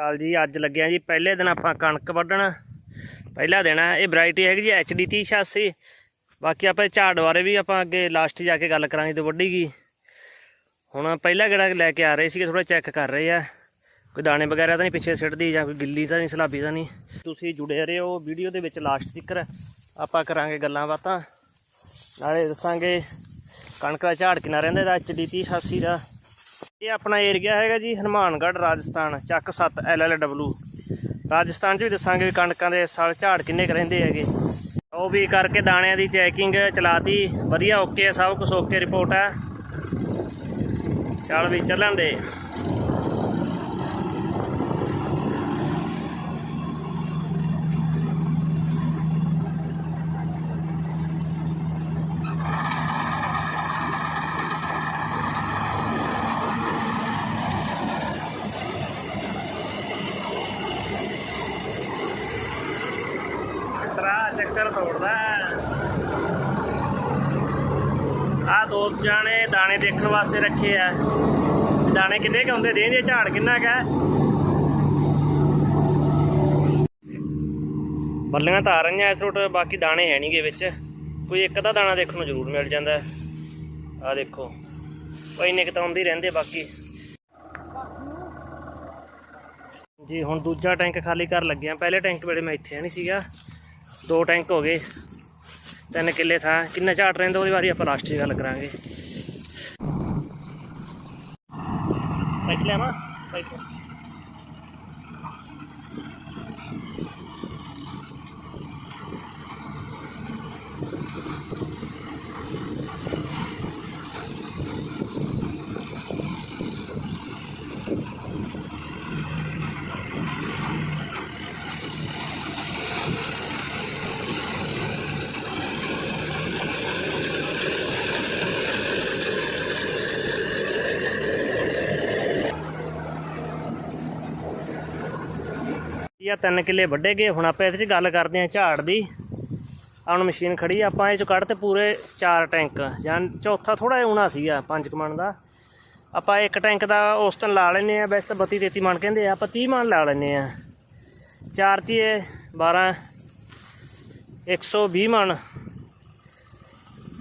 ਕਾਲ ਜੀ, ਅੱਜ ਲੱਗਿਆ ਜੀ, ਪਹਿਲੇ ਦਿਨ ਆਪਾਂ ਕਣਕ ਵੱਢਣ। ਪਹਿਲਾ ਦਿਨ ਹੈ ਇਹ ਵੈਰਾਈਟੀ ਹੈਗੀ ਜੀ HD 3086 ਬਾਕੀ ਆਪਾਂ ਝਾੜ ਬਾਰੇ ਵੀ ਆਪਾਂ ਅੱਗੇ ਲਾਸਟ ਜਾ ਕੇ ਗੱਲ ਕਰਾਂਗੇ ਤੇ ਵੱਢੀਗੀ। ਹੁਣ ਪਹਿਲਾ ਗੇੜਾ ਲੈ ਕੇ ਆ ਰਹੇ ਸੀਗੇ ਥੋੜਾ ਚੈੱਕ ਕਰ ਰਹੇ ਆ। ਕੋਈ ਦਾਣੇ ਵਗੈਰਾ ਤਾਂ ਨਹੀਂ ਪਿੱਛੇ ਸਿੱਟਦੀ ਜਾਂ ਕੋਈ ਗਿੱਲੀ ਤਾਂ ਨਹੀਂ, ਸਲਾਬੀ ਤਾਂ ਨਹੀਂ। ਤੁਸੀਂ ਜੁੜੇ ਰਹੋ ਵੀਡੀਓ ਦੇ ਵਿੱਚ ਲਾਸਟ ਤੱਕ ਆਪਾਂ ਕਰਾਂਗੇ ਗੱਲਾਂ ਬਾਤਾਂ। ਨਾਲੇ ਦੱਸਾਂਗੇ, ਕਣਕ ਦਾ ਝਾੜ ਕਿੰਨਾ ਰਹਿੰਦਾ, ਇਹਦਾ HD 3086 ਦਾ। ਇਹ ਆਪਣਾ ਏਰੀਆ ਹੈਗਾ ਜੀ ਹਨੂਮਾਨਗੜ੍ਹ, ਰਾਜਸਥਾਨ, ਚੱਕ 7 LLW ਰਾਜਸਥਾਨ 'ਚ ਵੀ ਦੱਸਾਂਗੇ ਵੀ ਕਣਕਾਂ ਦੇ ਸਾਲ ਝਾੜ ਕਿੰਨੇ ਕੁ ਰਹਿੰਦੇ ਹੈਗੇ। ਉਹ ਵੀ ਕਰਕੇ ਦਾਣਿਆਂ ਦੀ ਚੈਕਿੰਗ ਚਲਾਤੀ, ਵਧੀਆ ਓਕੇ ਹੈ ਸਭ ਕੁਝ ਓਕੇ ਰਿਪੋਰਟ ਹੈ ਚੱਲ ਵੀ ਚੱਲਣ ਦੇ। ਚੱਕਰ ਤੋੜਦਾ। ਆ ਦੋ ਜਾਣੇ ਦਾਣੇ ਦੇਖਣ ਵਾਸਤੇ ਰੱਖੇ ਆ। ਦਾਣੇ ਕਿੰਨੇ ਕੁ ਹੁੰਦੇ? ਦੇਂਦੇ ਝਾੜ ਕਿੰਨਾ ਕਾ ਬੱਲੀਆਂ ਤਾਂ ਆ ਰਹੀਆਂ ਇਸ ਰੋਟ, ਬਾਕੀ ਦਾਣੇ ਹੈ ਨਹੀਂਗੇ ਵਿੱਚ। ਕੋਈ ਇੱਕ ਅੱਧਾ ਦਾਣਾ ਦੇਖਣ ਨੂੰ ਜ਼ਰੂਰ ਮਿਲ ਜਾਂਦਾ ਆ ਦੇਖੋ ਕੋਈ ਇੰਨੇ ਕੁ ਤਾਂ ਹੁੰਦੇ ਰਹਿੰਦੇ ਬਾਕੀ। ਜੀ, ਹੁਣ ਦੂਜਾ ਟੈਂਕ ਖਾਲੀ ਕਰ ਲੱਗਿਆ ਪਹਿਲੇ ਟੈਂਕ ਵੇਲੇ ਮੈਂ ਇੱਥੇ ਨਹੀਂ ਸੀਗਾ। ਦੋ ਟੈਂਕ ਹੋ ਗਏ, ਤਿੰਨ ਕਿੱਲੇ ਥਾਂ, ਕਿੰਨਾ ਝਾੜ ਰਹਿੰਦਾ ਉਹਦੇ ਵਾਰੀ ਆਪਾਂ ਲਾਸਟ 'ਚ ਗੱਲ ਕਰਾਂਗੇ। ਪਾਈਪ ਲਿਆਵਾਂ? ਪਾਈਪ। ਇਹ ਤਿੰਨ ਕਿੱਲੇ ਵੱਢੇ ਗਏ। ਹੁਣ ਆਪਾਂ ਇਹਦੇ 'ਚ ਗੱਲ ਕਰਦੇ ਹਾਂ ਝਾੜ ਦੀ। ਆਹ ਹੁਣ ਮਸ਼ੀਨ ਖੜੀ ਆਪਾਂ ਇਹ 'ਚੋਂ ਕੱਢ ਤੇ ਪੂਰੇ ਚਾਰ ਟੈਂਕ। ਜਾਂ ਚੌਥਾ ਥੋੜਾ ਜਿਹਾ ਹੋਣਾ ਸੀਗਾ 5 ਮਣ ਦਾ। ਆਪਾਂ ਇੱਕ ਟੈਂਕ ਦਾ ਉਸ ਦਿਨ ਲਾ ਲੈਨੇ ਆ ਵੈਸੇ ਤਾਂ 32 33 ਮਣ ਕਹਿੰਦੇ ਆ, ਆਪਾਂ 30 ਮਣ ਲਾ ਲੈਨੇ ਆ ਚਾਰ ਤੀਏ 12 120 ਮਣ।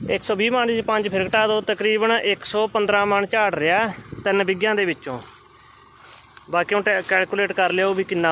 120 ਮਣ ਜੀ ਪੰਜ ਫਿਰ ਘਟਾ ਦੋ, ਤਕਰੀਬਨ 115 ਮਣ ਝਾੜ ਰਿਹਾ ਤਿੰਨ ਬਿੱਗਿਆਂ ਦੇ ਵਿੱਚੋਂ। ਬਾਕੀ ਹੁਣ ਕੈਲਕੂਲੇਟ ਕਰ ਲਿਓ ਵੀ ਕਿੰਨਾ